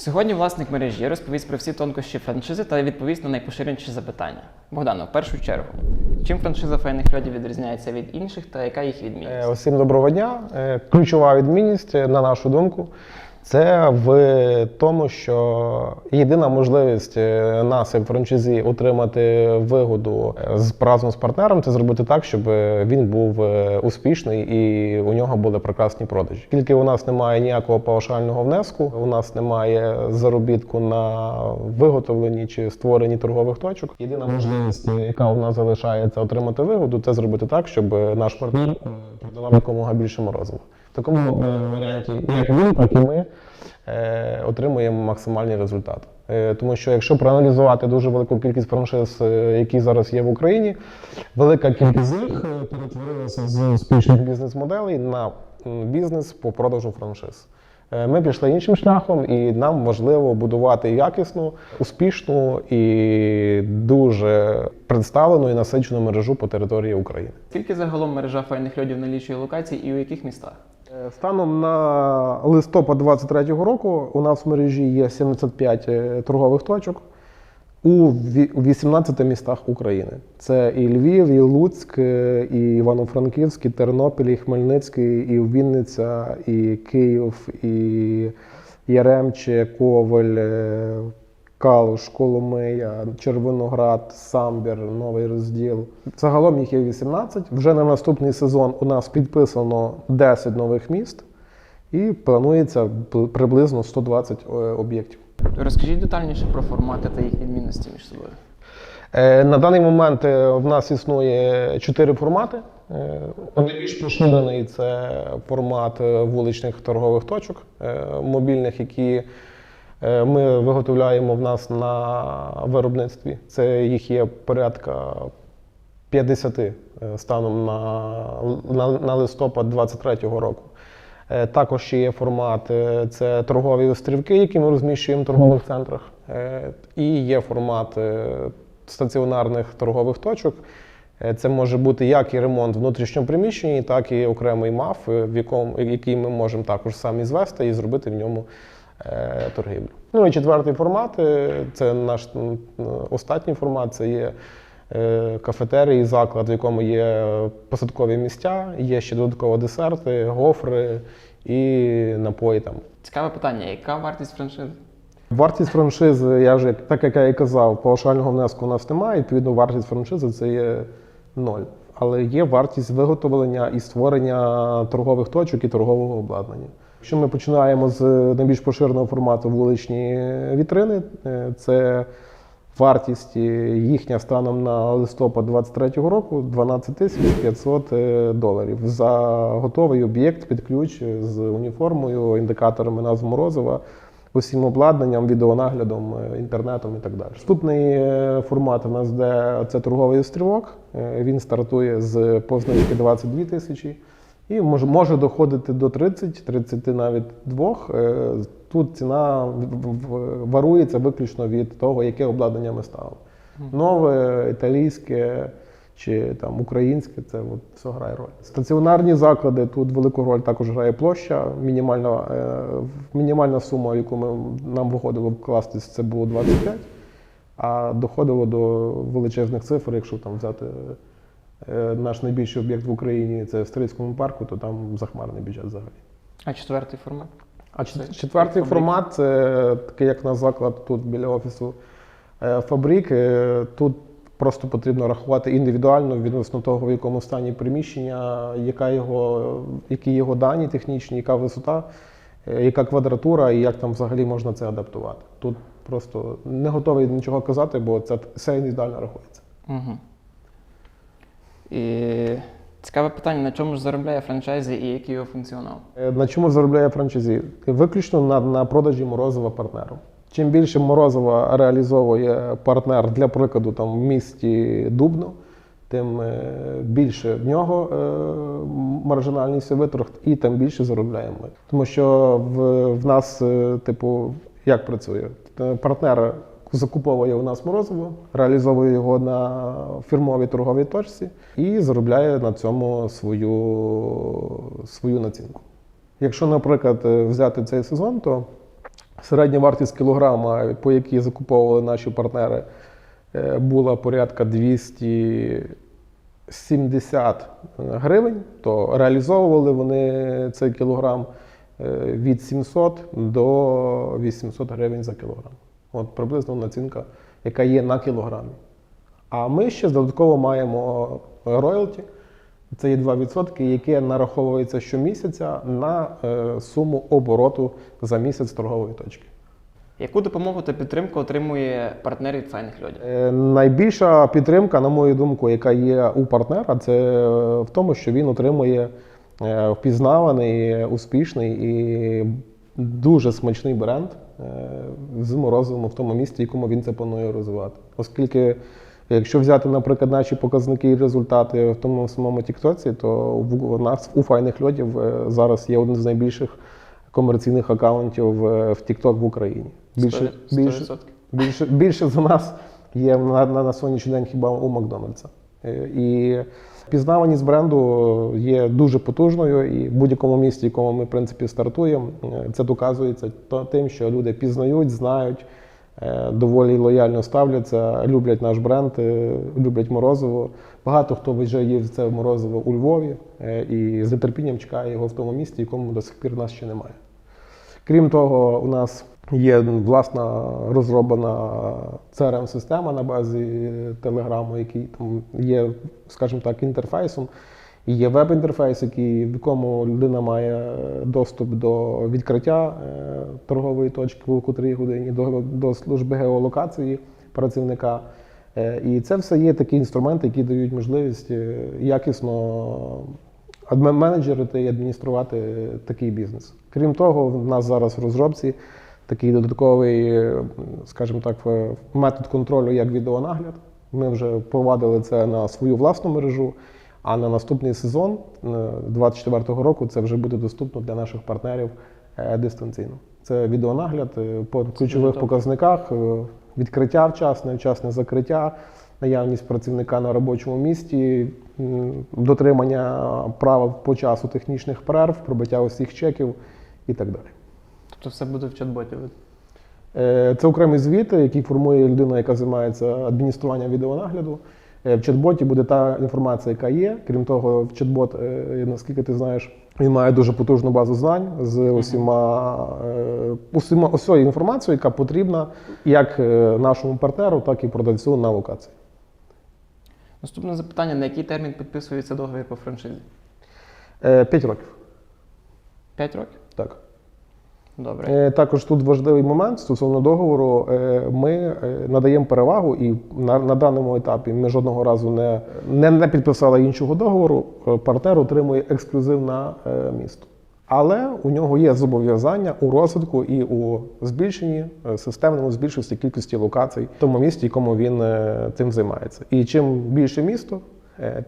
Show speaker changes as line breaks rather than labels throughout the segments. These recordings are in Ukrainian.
Сьогодні власник мережі розповість про всі тонкощі франшизи та відповість на найпоширеніші запитання. Богдано, в першу чергу, чим франшиза файних льодів відрізняється від інших та яка їх
Е,
відмінність?
Усім доброго дня. Е, Ключова відмінність, е, на нашу думку, це в тому, що єдина можливість е, нас, як франшизі, отримати вигоду е, з разом з партнером, це зробити так, щоб е, він був успішний і у нього були прекрасні продажі. Тільки у нас немає ніякого паушального внеску, у нас немає заробітку на виготовленні чи створенні торгових точок. Єдина можливість, яка у нас залишається отримати вигоду, це зробити так, щоб наш партнер продавав якомога більше морозива. Такому е, варіанті, як він, так і ми е, отримуємо максимальний результат. Е, Тому що якщо проаналізувати дуже велику кількість франшиз, які зараз є в Україні, велика кількість з них перетворилася з успішних бізнес-моделей на бізнес по продажу франшиз. Ми пішли іншим шляхом, і нам важливо будувати якісну, успішну і дуже представлену і насичену мережу по території України.
Скільки загалом мережа файних льодів налічує локацій і у яких містах?
Е, Станом на листопад 2023 року у нас в мережі є 75 е, торгових точок у ві- 18 містах України. Це і Львів, і Луцьк, е, і Івано-Франківськ, і Тернопіль, і Хмельницький, і Вінниця, і Київ, і Яремче, Коваль, Калуш, Коломия, Червоноград, Самбір, Новий розділ. Загалом їх є 18. Вже на наступний сезон у нас підписано 10 нових міст і планується бл- приблизно 120 е, об'єктів.
Розкажіть детальніше про формати та їх відмінності між собою.
Е, На даний момент е, в нас існує чотири формати. Найбільш поширений це формат вуличних торгових точок мобільних, які ми виготовляємо в нас на виробництві. Це їх є порядка 50 е, станом на, на, на листопад 2023 року. Е, Також ще є формат е, це торгові острівки, які ми розміщуємо в торгових центрах. Е, І є формат е, стаціонарних торгових точок. Е, Це може бути як і ремонт внутрішньому приміщенні, так і окремий МАФ, е, в якому, який ми можемо також самі звести і зробити в ньому е, торгівлю. Ну і четвертий формат е, це наш м, останній формат. Це є е, кафетерій, заклад, в якому є посадкові місця, є ще додатково десерти, гофри і напої там.
Цікаве питання: яка вартість франшизи?
Вартість франшизи, я вже так як я і казав, паушального внеску у нас немає. Відповідно, вартість франшизи це є ноль. Але є вартість виготовлення і створення торгових точок і торгового обладнання. Якщо ми починаємо з найбільш поширеного формату вуличні вітрини, е, це вартість е, їхня станом на листопад 2023 року 12 тисяч 500 е, доларів за готовий об'єкт під ключ з уніформою, індикаторами назв Морозова усім обладнанням, відеонаглядом, е, інтернетом і так далі. Наступний е, формат у нас де це торговий острівок. Е, Він стартує з позначки 22 тисячі і може, може доходити до 30, 30 навіть двох. Е, Тут ціна варується виключно від того, яке обладнання ми ставимо. Нове, італійське чи там українське, це от все грає роль. Стаціонарні заклади тут велику роль також грає площа. Мінімальна, е, мінімальна сума, яку ми, нам виходило вкластись, це було 25, а доходило до величезних цифр, якщо там взяти наш найбільший об'єкт в Україні, це в Стрийському парку, то там захмарний бюджет взагалі.
А четвертий формат?
А
Це
чет- четвертий формат це такий, як наш заклад тут біля офісу е, фабрик. Е, Тут просто потрібно рахувати індивідуально відносно того, в якому стані приміщення, яка його, які його дані технічні, яка висота, е, яка квадратура і як там взагалі можна це адаптувати. Тут просто не готовий нічого казати, бо це все індивідуально рахується.
Угу. І цікаве питання: на чому ж заробляє франчайзі і який його функціонал?
Е, На чому заробляє франчайзі? Виключно на, на продажі морозива партнеру. Чим більше морозива реалізовує партнер для прикладу там в місті Дубно, тим е, більше в нього е, маржинальність витрат і тим більше заробляємо. Тому що в, в нас, типу, як працює? Партнер закуповує у нас морозиво, реалізовує його на фірмовій торговій точці і заробляє на цьому свою, свою націнку. Якщо, наприклад, взяти цей сезон, то Середня вартість кілограма, по якій закуповували наші партнери, е, була порядка 270 гривень, то реалізовували вони цей кілограм е, від 700 до 800 гривень за кілограм. От приблизно націнка, яка є на кілограмі. А ми ще додатково маємо роялті. Це є 2%, яке нараховується щомісяця на е, суму обороту за місяць торгової точки.
Яку допомогу та підтримку отримує партнер від файних льодів?
Е, Найбільша підтримка, на мою думку, яка є у партнера, це е, в тому, що він отримує е, впізнаваний, успішний і дуже смачний бренд е, з морозивом в тому місці, якому він це планує розвивати. Оскільки, якщо взяти, наприклад, наші показники і результати в тому самому Тіктоці, то в- у нас у файних льодів е, зараз є один з найбільших комерційних акаунтів е, в TikTok в Україні. Більше, більше,
100%.
Більше, більше за нас є на, на, на сьогоднішній день хіба у Макдональдса. Е, І пізнаваність бренду є дуже потужною, і в будь-якому місті, якому ми в принципі стартуємо, е, це доказується тим, що люди пізнають, знають, е, доволі лояльно ставляться, люблять наш бренд, е, люблять морозиво. Багато хто вже їв це морозиво у Львові е, і з нетерпінням чекає його в тому місті, якому до сих пір нас ще немає. Крім того, у нас є власна розроблена CRM-система на базі Телеграму, який там є, скажімо так, інтерфейсом. І є веб-інтерфейс, який, в якому людина має доступ до відкриття е, торгової точки в котрій годині, до, до служби геолокації працівника. Е, і це все є такі інструменти, які дають можливість е, якісно менеджерити і адмініструвати такий бізнес. Крім того, в нас зараз в розробці такий додатковий, е, скажімо так, е, метод контролю як відеонагляд. Ми вже впровадили це на свою власну мережу. А на наступний сезон 2024 року це вже буде доступно для наших партнерів е, дистанційно. Це відеонагляд е, по ключових показниках, е, відкриття вчасне, вчасне закриття, наявність працівника на робочому місці, дотримання правил по часу технічних перерв, пробиття усіх чеків і так далі.
Тобто все буде в чат-боті.
Е, Це окремий звіт, який формує людина, яка займається адмініструванням відеонагляду. Е, В чат-боті буде та інформація, яка є. Крім того, в чат-бот, е, наскільки ти знаєш, він має дуже потужну базу знань з усіма, усіма усією інформацією, яка потрібна як нашому партнеру, так і продавцю на локації.
Наступне запитання: на який термін підписується договір по франшизі?
П'ять років.
5 років?
Так.
Добре.
Е, Також тут важливий момент стосовно договору. Е, Ми е, надаємо перевагу, і на, на даному етапі ми жодного разу не, не, не підписали іншого договору. Партнер отримує ексклюзив на місто. Але у нього є зобов'язання у розвитку і у збільшенні системному збільшості кількості локацій в тому місті, якому він цим займається. І чим більше місто,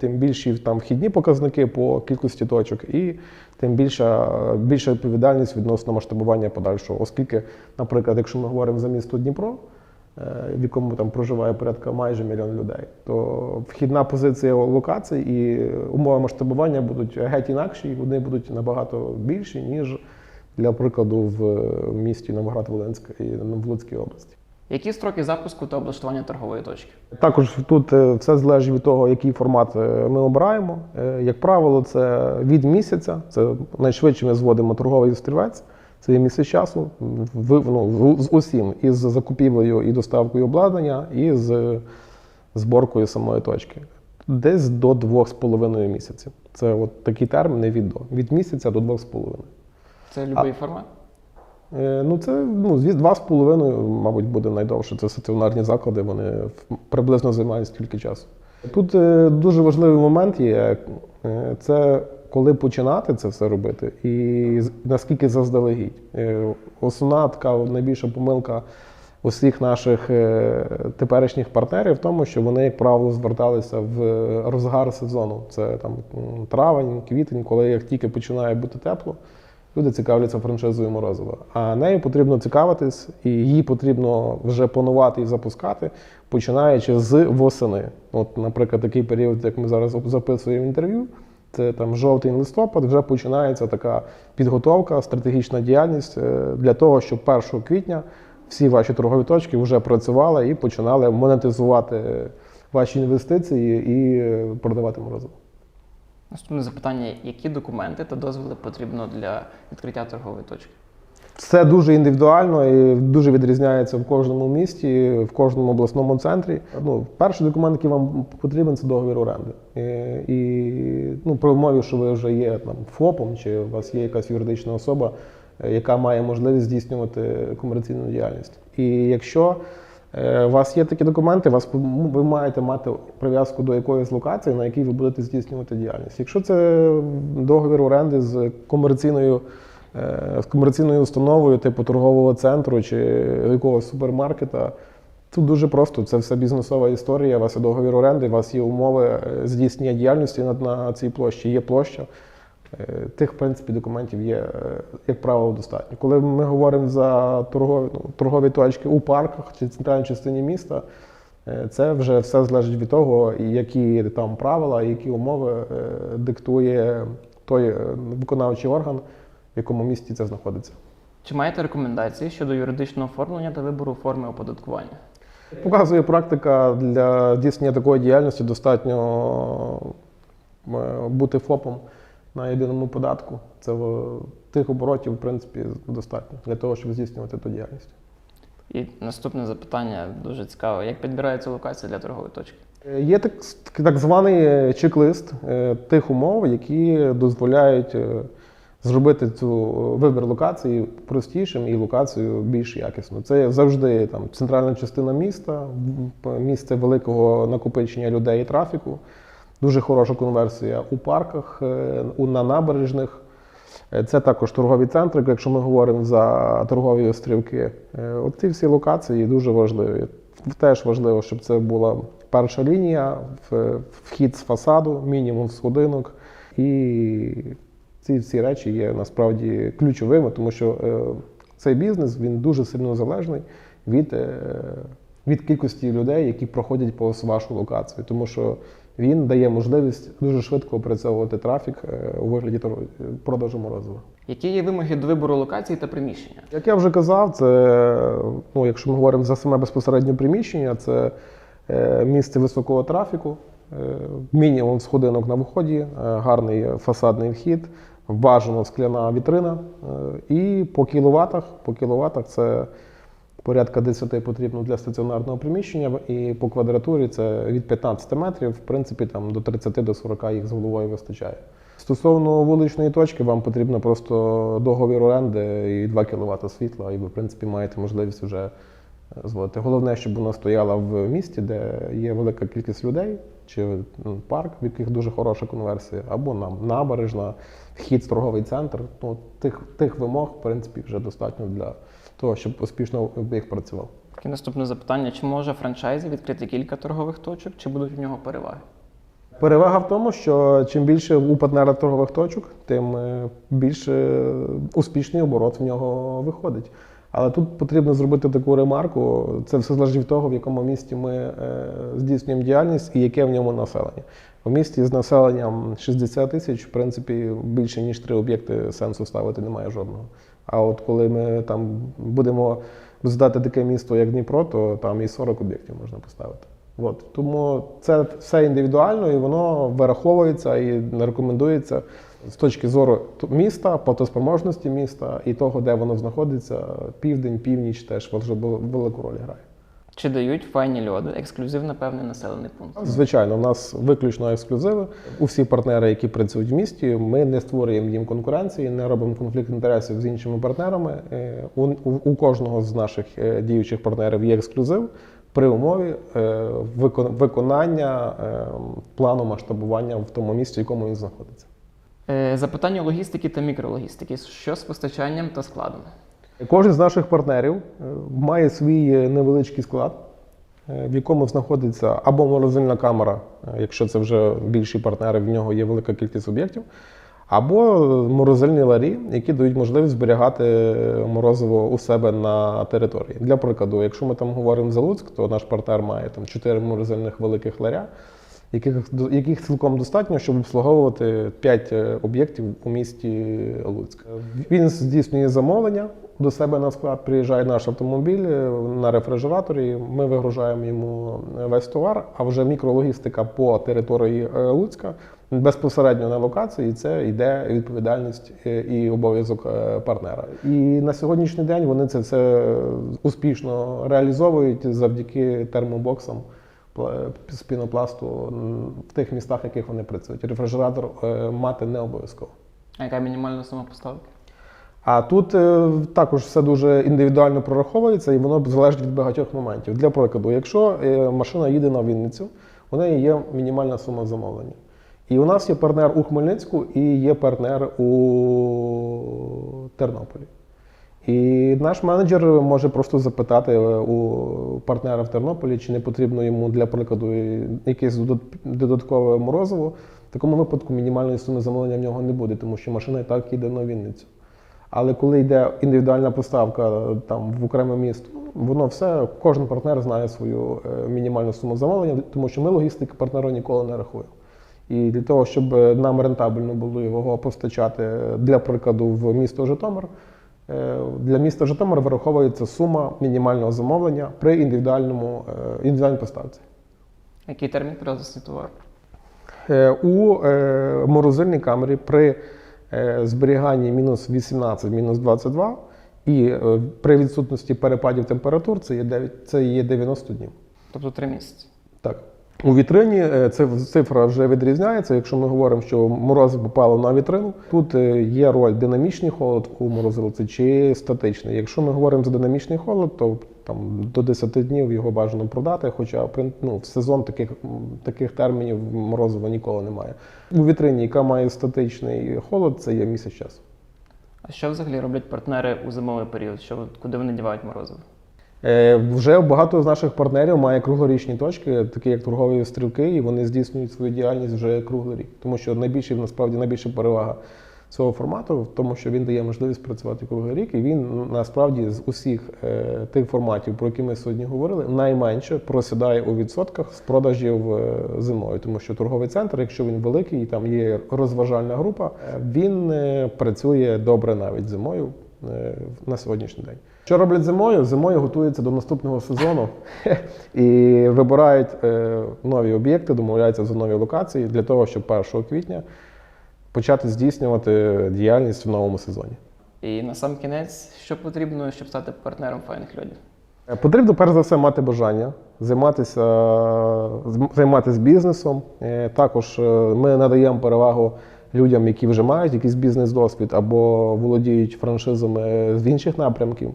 тим більші там вхідні показники по кількості точок, і тим більша, більша відповідальність відносно масштабування подальшого. Оскільки, наприклад, якщо ми говоримо за місто Дніпро, е, в якому там проживає порядка майже мільйон людей, то вхідна позиція локацій і умови масштабування будуть геть інакші, і вони будуть набагато більші, ніж для прикладу в місті Новоград-Волинська і Луцькій області.
Які строки запуску та облаштування торгової точки?
Також тут е, все залежить від того, який формат е, ми обираємо. Е, Як правило, це від місяця. Це найшвидше ми зводимо торговий острівець. Це є місяць часу в, ну, з усім із закупівлею і доставкою обладнання, і з зборкою самої точки. Десь до двох з половиною місяців. Це от такі терміни від до від місяця до двох з половиною.
Це будь-який формат?
Е, Ну, це ну, звісно, два з половиною, мабуть, буде найдовше. Це стаціонарні заклади, вони приблизно займають стільки часу. Тут е, дуже важливий момент є. е, Це коли починати це все робити, і наскільки заздалегідь. Основна така найбільша помилка усіх наших теперішніх партнерів в тому, що вони, як правило, зверталися в розгар сезону. Це там травень, квітень, коли як тільки починає бути тепло. Люди цікавляться франшизою Морозова. А нею потрібно цікавитись, і її потрібно вже планувати і запускати, починаючи з восени. От, наприклад, такий період, як ми зараз записуємо інтерв'ю, це там жовтий листопад, вже починається така підготовка, стратегічна діяльність е, для того, щоб 1 квітня всі ваші торгові точки вже працювали і починали монетизувати ваші інвестиції і е, продавати морозиво.
Наступне запитання: які документи та дозволи потрібно для відкриття торгової точки?
Це дуже індивідуально і дуже відрізняється в кожному місті, в кожному обласному центрі. Ну, перший документ, який вам потрібен, це договір оренди. І, і ну, при умові, що ви вже є там ФОПом, чи у вас є якась юридична особа, е, яка має можливість здійснювати комерційну діяльність. І якщо у вас є такі документи, вас ви маєте мати прив'язку до якоїсь локації, на якій ви будете здійснювати діяльність. Якщо це договір оренди з комерційною е, з комерційною установою, типу торгового центру чи якогось супермаркета. Тут дуже просто, це все бізнесова історія. У вас є договір оренди, у вас є умови е, здійснення діяльності на, на цій площі, є площа. Е, Тих, в принципі, документів є, е, як правило, достатньо. Коли ми говоримо за торгові, ну, торгові точки у парках чи центральній частині міста, е, це вже все залежить від того, які там правила, які умови диктує той виконавчий орган, в якому місті це знаходиться.
Чи маєте рекомендації щодо юридичного оформлення та вибору форми оподаткування?
Показує практика для здійснення такої діяльності достатньо бути ФОПом на єдиному податку. Це тих оборотів, в принципі, достатньо для того, щоб здійснювати ту діяльність.
І наступне запитання дуже цікаве: як підбирається локація для торгової точки?
Е, Є так, так званий е, чек-лист е, тих умов, які дозволяють зробити цю вибір локації простішим і локацію більш якісно. Це завжди там центральна частина міста, місце великого накопичення людей і трафіку, дуже хороша конверсія у парках, е, на набережних. Е, Це також торгові центри, якщо ми говоримо за торгові острівки. Е, От ці всі локації дуже важливі. Теж важливо, щоб це була перша лінія, вхід з фасаду, мінімум сходинок. І ці всі речі є насправді ключовими, тому що цей бізнес він дуже сильно залежний від, від кількості людей, які проходять повз вашу локацію. Тому що він дає можливість дуже швидко опрацьовувати трафік е, у вигляді продажу морозива.
Які є вимоги до вибору локації та приміщення?
Як я вже казав, це ну, якщо ми говоримо за саме безпосереднє приміщення, це е, місце високого трафіку, е, мінімум сходинок на вході, е, гарний фасадний вхід, бажано скляна вітрина. е, І по кіловатах, по кіловатах це порядка 10 потрібно для стаціонарного приміщення, і по квадратурі це від 15 метрів, в принципі, там до 30 до 40 їх з головою вистачає. Стосовно вуличної точки, вам потрібно просто договір оренди і 2 кВт світла, і ви, в принципі, маєте можливість вже е, зводити. Головне, щоб вона стояла в місті, де є велика кількість людей, чи ну, парк, в яких дуже хороша конверсія, або нам набережна, вхід в торговий центр. Ну, тих, тих вимог, в принципі, вже достатньо для того, щоб успішно їх працював.
І наступне запитання: чи може франчайзі відкрити кілька торгових точок, чи будуть в нього переваги?
Перевага в тому, що чим більше у партнера торгових точок, тим е, більше успішний оборот в нього виходить. Але тут потрібно зробити таку ремарку. Це все залежить від того, в якому місті ми е, здійснюємо діяльність і яке в ньому населення. У місті з населенням 60 тисяч, в принципі, більше ніж три об'єкти сенсу ставити немає жодного. А от коли ми там будемо здати таке місто, як Дніпро, то там і 40 об'єктів можна поставити. От. Тому це все індивідуально і воно вираховується і рекомендується з точки зору міста, платоспроможності міста і того, де воно знаходиться. Південь, північ теж велику роль грає.
Чи дають файні льоди ексклюзив на певний населений пункт?
Звичайно, у нас виключно ексклюзиви. Усі партнери, які працюють в місті, ми не створюємо їм конкуренції, не робимо конфлікт інтересів з іншими партнерами. Е, У, кожного з наших е, діючих партнерів є ексклюзив при умові е, викон- виконання плану масштабування в тому місці, в якому він знаходиться.
Запитання логістики та мікрологістики. Що з постачанням та складом?
Кожен з наших партнерів е, має свій е, невеличкий склад, е, в якому знаходиться або морозильна камера, якщо це вже більші партнери, в нього є велика кількість об'єктів, або морозильні ларі, які дають можливість зберігати морозиво у себе на території. Для прикладу, якщо ми там говоримо за Луцьк, то наш партнер має там 4 морозильних великих ларя. Яких, яких цілком достатньо, щоб обслуговувати 5 об'єктів у місті Луцьк. Він здійснює замовлення до себе на склад. Приїжджає наш автомобіль е, на рефрижераторі. Ми вигружаємо йому весь товар, а вже мікрологістика по території е, Луцька безпосередньо на локації. Це йде відповідальність е, і обов'язок е, партнера. І на сьогоднішній день вони це все успішно реалізовують завдяки термобоксам з пінопласту в тих містах, в яких вони працюють. Рефрижератор е, мати не обов'язково.
А яка мінімальна сума поставки?
А тут е, також все дуже індивідуально прораховується і воно залежить від багатьох моментів. Для прикладу, якщо е, машина їде на Вінницю, у неї є мінімальна сума замовлення. І у нас є партнер у Хмельницьку і є партнер у Тернополі. І наш менеджер може просто запитати е, у партнера в Тернополі, чи не потрібно йому для прикладу якесь додаткове морозиво. В такому випадку мінімальної суми замовлення в нього не буде, тому що машина і так їде на Вінницю. Але коли йде індивідуальна поставка е, там в окреме місто, воно все, кожен партнер знає свою е, мінімальну суму замовлення, тому що ми логістики партнеру ніколи не рахуємо. І для того, щоб нам рентабельно було його постачати для прикладу в місто Житомир, для міста Житомир вираховується сума мінімального замовлення при індивідуальному е, індивідуальній поставці.
Який термін привезти товар?
Е, У е, морозильній камері при е, зберіганні мінус 18, мінус 22 і е, при відсутності перепадів температур це є 9, це є 90 днів.
Тобто три місяці.
Так. У вітрині е, цифра вже відрізняється. Якщо ми говоримо, що морозиво попало на вітрину, тут е, є роль динамічний холод у морозилці чи статичний. Якщо ми говоримо за динамічний холод, то там до 10 днів його бажано продати, хоча ну, в сезон таких, таких термінів морозива ніколи немає. У вітрині, яка має статичний холод, це є місяць часу.
А що взагалі роблять партнери у зимовий період? Що, куди вони дівають морозиво?
Е, Вже багато з наших партнерів має круглорічні точки, такі як торгові стрілки, і вони здійснюють свою діяльність вже круглий рік. Тому що найбільше насправді найбільша перевага цього формату в тому, що він дає можливість працювати круглий рік, і він ну, насправді з усіх е, тих форматів, про які ми сьогодні говорили, найменше просідає у відсотках з продажів е, зимою. Тому що торговий центр, якщо він великий, і там є розважальна група, е, він е, працює добре навіть зимою на сьогоднішній день. Що роблять зимою? Зимою готуються до наступного сезону і вибирають е, нові об'єкти, домовляються за нові локації для того, щоб 1 квітня почати здійснювати діяльність в новому сезоні.
І на сам кінець, що потрібно, щоб стати партнером файних льодів?
Е, Потрібно перш за все мати бажання займатися, займатися бізнесом. Е, Також е, ми надаємо перевагу людям, які вже мають якийсь бізнес-досвід або володіють франшизами з інших напрямків.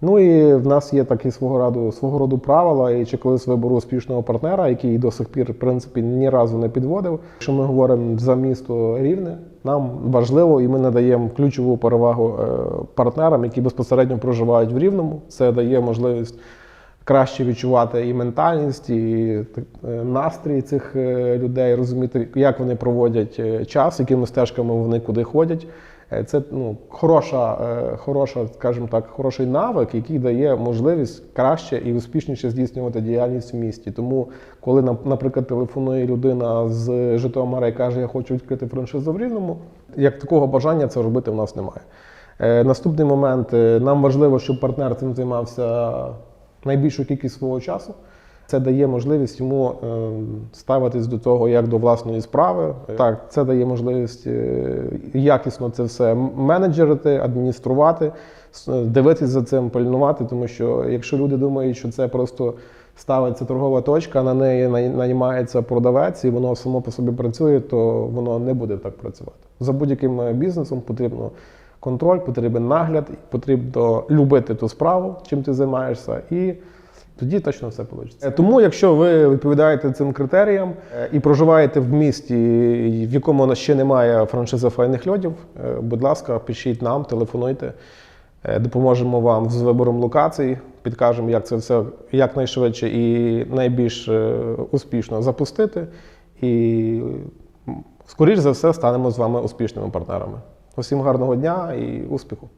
Ну і в нас є такі свого роду, свого роду правила і чек-лист вибору успішного партнера, який до сих пір, в принципі, ні разу не підводив. Якщо ми говоримо за місто Рівне, нам важливо і ми надаємо ключову перевагу е, партнерам, які безпосередньо проживають в Рівному. Це дає можливість краще відчувати і ментальність, і е, настрій цих е, людей, розуміти, як вони проводять е, час, якими стежками вони куди ходять. Це ну, хороша, хороша, скажімо так, хороший навик, який дає можливість краще і успішніше здійснювати діяльність в місті. Тому, коли наприклад, телефонує людина з Житомира і каже, я хочу відкрити франшизу в Рівному, як такого бажання це робити в нас немає. Наступний момент нам важливо, щоб партнер цим займався найбільшу кількість свого часу. Це дає можливість йому е, ставитись до того як до власної справи. Так, це дає можливість е, якісно це все менеджерити, адмініструвати, с- дивитись за цим, пильнувати. Тому що якщо люди думають, що це просто ставиться торгова точка, на неї най- наймається продавець, і воно само по собі працює, то воно не буде так працювати. За будь-яким е, бізнесом потрібно контроль, потрібен нагляд, потрібно любити ту справу, чим ти займаєшся, і тоді точно все вийде. Тому, якщо ви відповідаєте цим критеріям е, і проживаєте в місті, в якому ще немає франшизи файних льодів, е, будь ласка, пишіть нам, телефонуйте, е, допоможемо вам з вибором локацій, підкажемо, як це все якнайшвидше і найбільш е, успішно запустити. І скоріш за все станемо з вами успішними партнерами. Усім гарного дня і успіху!